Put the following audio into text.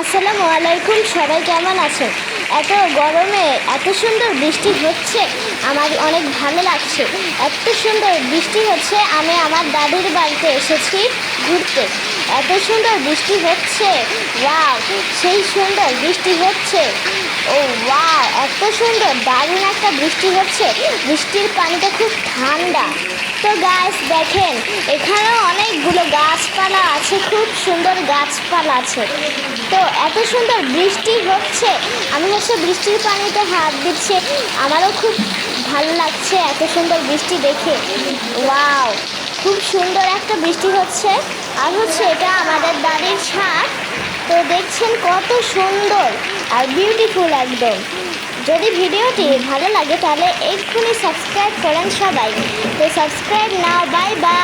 আসসালামু আলাইকুম, সবাই কেমন আছেন? এত গরমে এত সুন্দর বৃষ্টি হচ্ছে, আমার অনেক ভালো লাগছে। এত সুন্দর বৃষ্টি হচ্ছে, আমি আমার দাদুর বাড়িতে এসেছি ঘুরতে। এত সুন্দর বৃষ্টি হচ্ছে, ওয়াও, সেই সুন্দর বৃষ্টি হচ্ছে। ও, ওয়াও, এত সুন্দর, দারুণ একটা বৃষ্টি হচ্ছে। বৃষ্টির পানিটা খুব ঠান্ডা। তো গাছ দেখেন, এখানেও অনেকগুলো গাছপালা আছে, খুব সুন্দর গাছপালা আছে। তো এত সুন্দর বৃষ্টি হচ্ছে, আমি হচ্ছে বৃষ্টির পানিতে হাত দিচ্ছে, আমারও খুব ভালো লাগছে এত সুন্দর বৃষ্টি দেখে। ওয়াও, খুব সুন্দর একটা বৃষ্টি হচ্ছে। আর হচ্ছে এটা আমাদের বাড়ির ছাদ, তো দেখছেন কত সুন্দর আর বিউটিফুল একদম। যদি ভিডিওটি ভালো লাগে তাহলে এক্ষুনি সাবস্ক্রাইব করেন সবাই। তো সাবস্ক্রাইব নাও বাই বাই